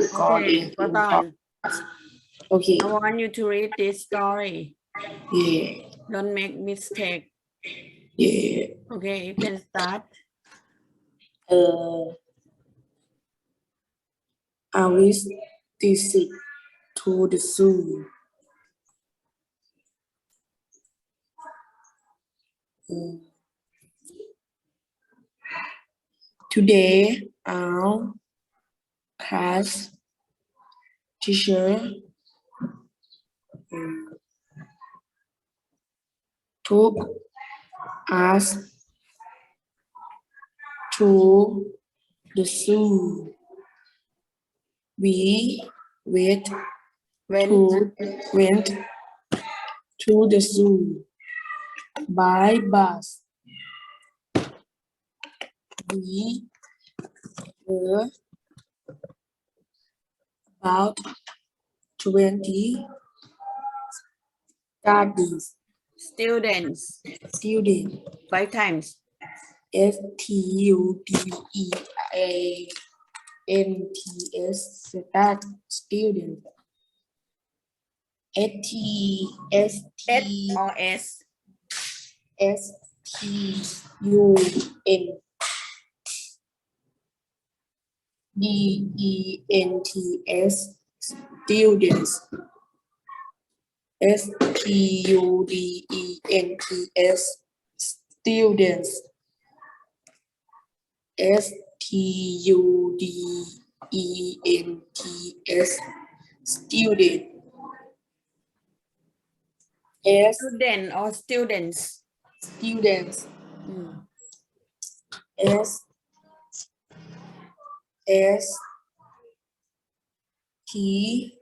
recording Okay, Patan, Okay. I want you to read this story. Yeah. Don't make mistake. Yeah. Okay, you can start. Uh, I wish visit to the zoo. Uh, Today, our class teacher took us to the zoo. We went When to went to the zoo by bus. We were about twenty studies. Students, students. Five times. S T U D E A N T S start student. S T S S T or S. S T U N D E N T S students S T U D E N T S students S T U D E N T S student S Student or students. students Mm. S S T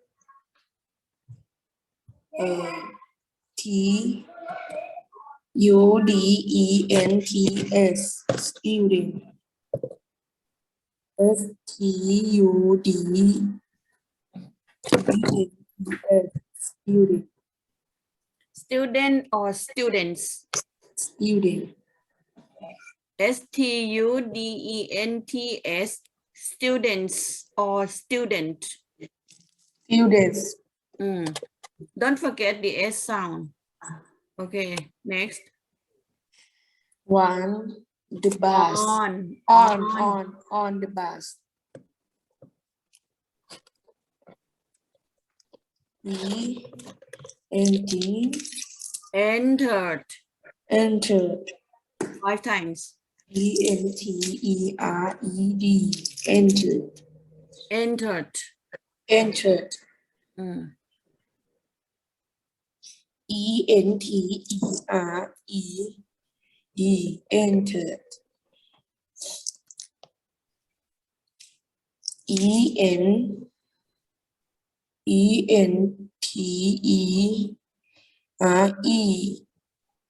uh, T U D E N T S student S T U D E N T S student Student or students. student S T U D E N T S. Students or student. students Mm. Don't forget the S sound. Okay, next. one the bus On. on on on the bus E N T Entered enter five times. E N T E R E D Entered. Entered. entered Mm. E N T E R E D entered E N E N T E R E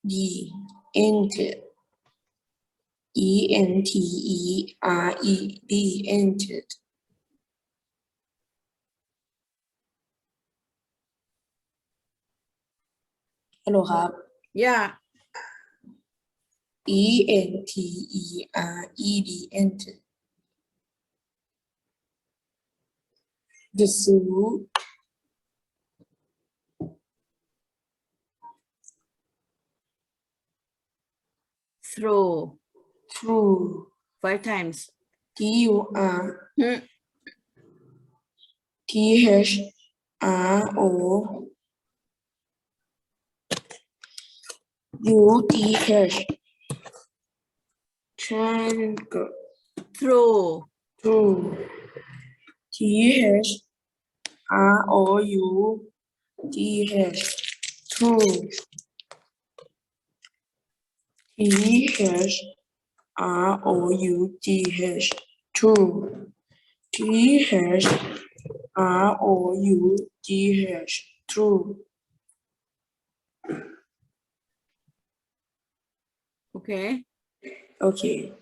D entered E N T E R E D, entered. Hello, Hab. Yeah. E N T E R E D, entered. The zoo. Through through five times. T U R Hmm. T H R O. U T H. Triangle. Through. through T H R O U T H. Through T H R O U T H. Through T H R O U T H. Through Okay. okay.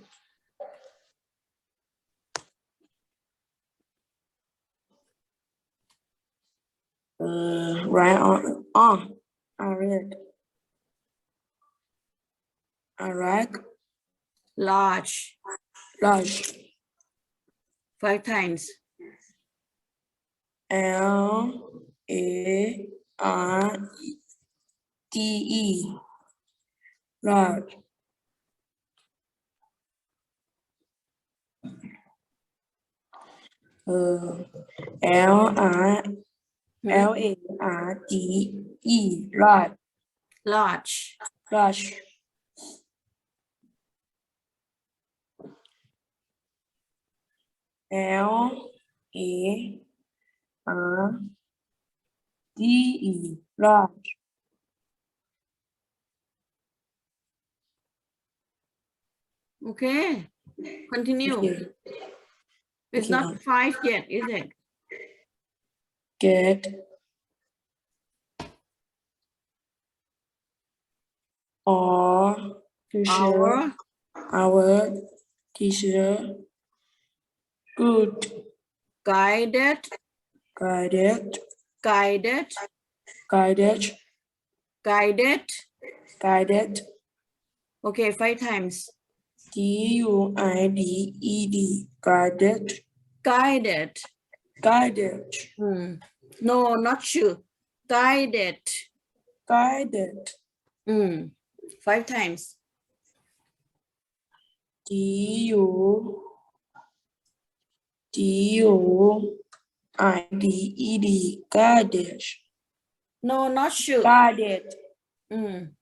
Uh right on on I read. Iraq Large. Large. Five times. L A R D E. Large. Uh, L R L A R D E. Large. Large. Large L A R D E. Large. Okay. Continue. Okay. it's Okay, not five yet is it? Get or our our teacher good. Guided. Guided. Guided. Guided. Guided. Guided. Okay five times. G U I D E D. Guided. Guided. Guided. Hmm. no not sure. Guided. Guided. Hmm. five times. G U D O I D E D guided. No, not should. Guided. Mm.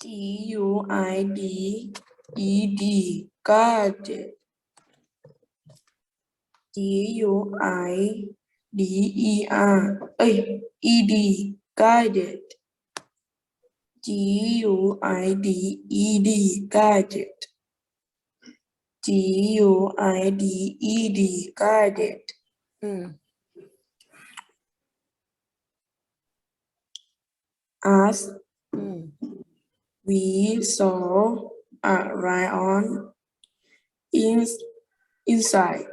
D U I D E D guided. D U I D E R A E D guided. D U I D E D guided. G U I D E D guided Hmm. as Hmm. we saw a lion in, inside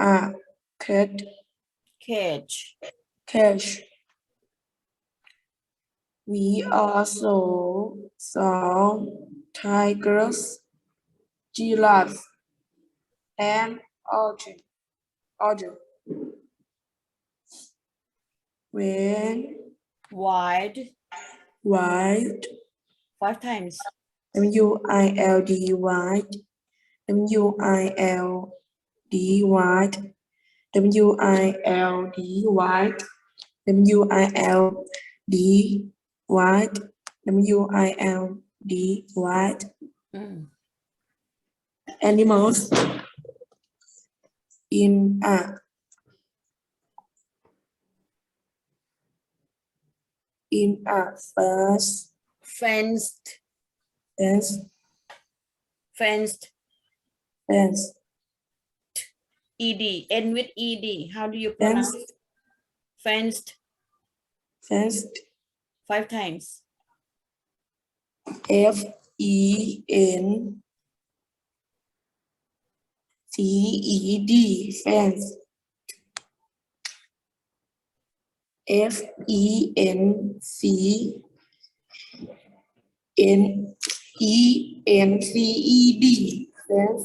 a cat cage cage. We also saw tigers, giraffes, and otter. otter. When wide. white five times. W I L D white W I L D white W I L D white W I L D white W I L D white Hmm. Animals in a in a first fenced. Fence fenced. Fence ed end with ed how do you pronounce fenced. Fenced. Fence five times. F E N C E D fence F E N C N E N C E D fence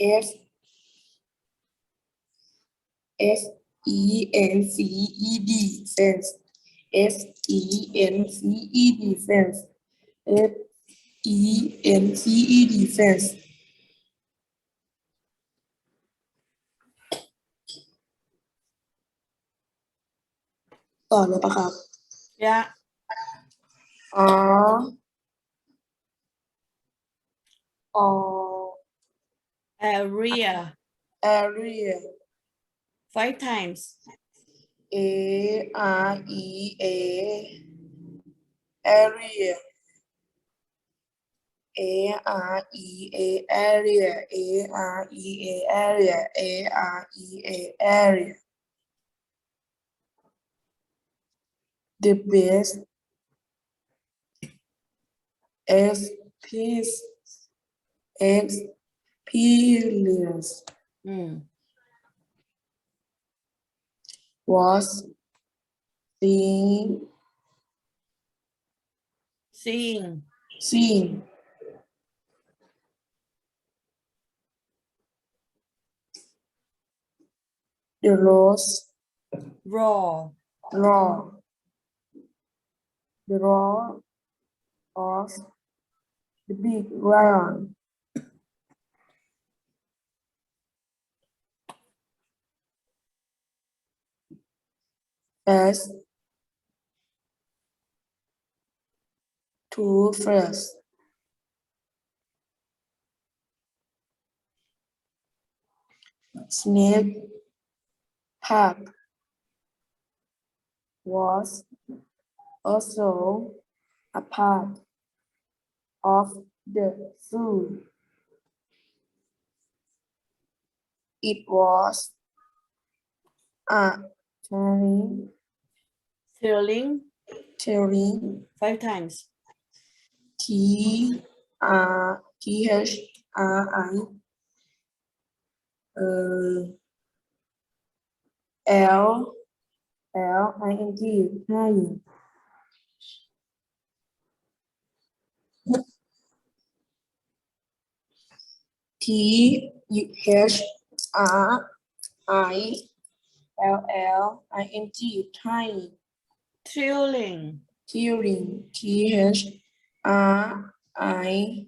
F F E N C E D fence F E N C E D fence F E and Oh, no, Yeah. R. Or. Area. Area. Five times. A I E A. Area. A R E A area A R E A area A R E A area the best experience experience Hmm. was seeing seeing. seeing the rose raw. Raw. The raw of the big lion. As to first snake park was also a part of the zoo. It was a telling, thrilling telling five times T R T H R I uh, L L I N G lying. T U H R I L L I N G tying. Tuling. Tuling. T H R I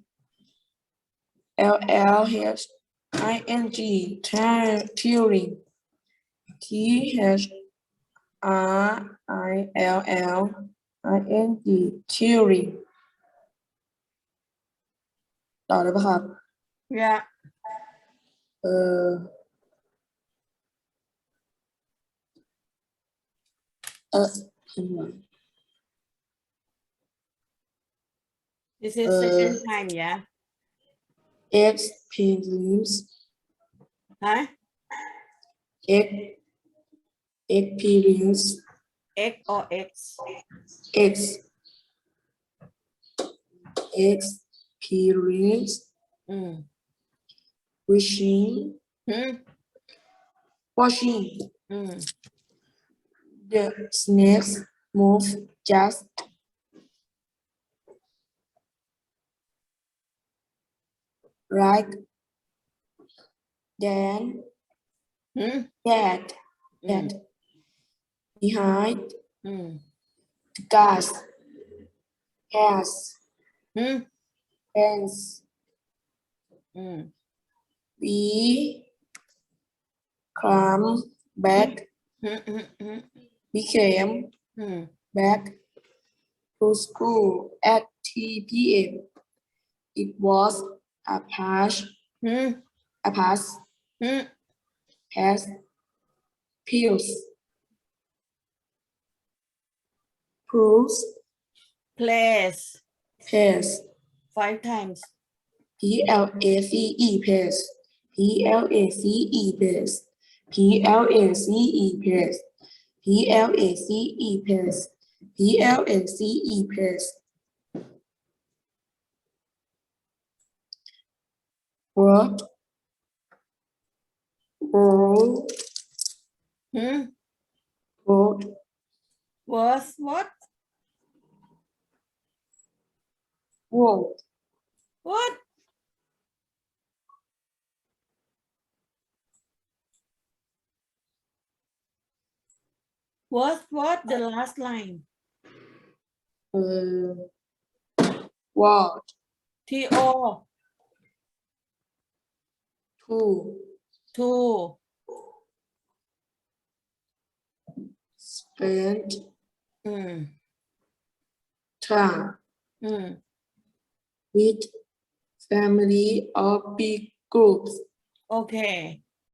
L L H I N G turing. T H R I L L I N G Turing ต่อเลยปะครับ yeah เออเออทำไม this is Uh, second time yeah experience huh ex experience X or X. ex experience Mm. wishing Hmm. watching Mm. the snakes move just right. then Mm. that Mm. that behind, mm. gas, gas, mm. fence, mm. we come back, mm. mm. back to school at 3 p.m. It was a pass, mm. a pass, mm. pass, pills. Proofs, place pass, five times. P L A C E, pass, P L A C E, pass, P L A C E, pass, P L A C E, pass, P L A C E, pass. What? ม world, was what World. What? What, what the last line? Uh, What? T-O. Two. Two. Spend. Mm. Time. Mm with family or big groups. Okay.